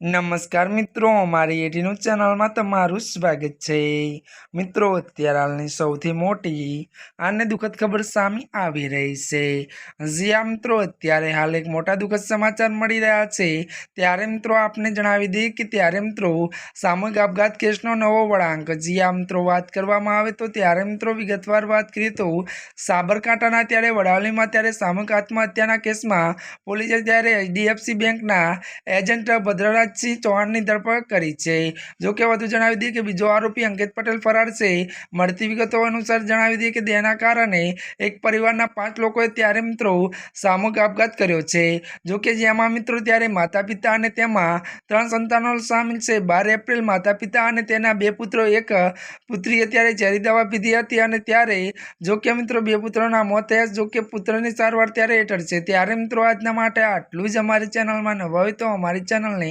નમસ્કાર મિત્રો, અમારી એટીનું ચેનલમાં તમારું સ્વાગત છે. મિત્રો, અત્યારે હાલની સૌથી મોટી અને દુઃખદ ખબર સામે આવી રહી છે. જ્યાં મિત્રો, અત્યારે હાલ એક મોટા દુઃખદ સમાચાર મળી રહ્યા છે. ત્યારે મિત્રો, આપને જણાવી દઈએ કે ત્યારે મિત્રો, સામૂહિક આપઘાત કેસનો નવો વળાંક. જ્યાં મિત્રો, વાત કરવામાં આવે તો ત્યારે મિત્રો, વિગતવાર વાત કરીએ તો, સાબરકાંઠાના ત્યારે વડાવલીમાં ત્યારે સામૂહિક આત્મહત્યાના કેસમાં પોલીસે ત્યારે એચડીએફસી બેંકના એજન્ટ ભદ્રરાજસિંહ ચૌહાણની ધરપકડ કરી છે. જો કે વધુ જણાવી દઈએ કે બીજો આરોપી અંકિત પટેલ ફરાર છે. મળતી વિગતો અનુસાર જણાવી દઈએ કે તેના કારણે એક પરિવારના પાંચ લોકોએ ત્યારે મિત્રો સામૂહિક આપઘાત કર્યો છે. જો કે જેમાં મિત્રો ત્યારે માતા પિતા અને તેમાં ત્રણ સંતાનો સામેલ છે. બાર એપ્રિલ માતા પિતા અને તેના બે પુત્રો, એક પુત્રીએ ત્યારે ઝેરી દવા પીધી હતી અને ત્યારે જો કે મિત્રો બે પુત્રોના મોત થયા. જો પુત્રની સારવાર ત્યારે હેઠળ છે. ત્યારે મિત્રો આજના માટે આટલું જ. અમારી ચેનલમાં નવા હોય તો અમારી ચેનલને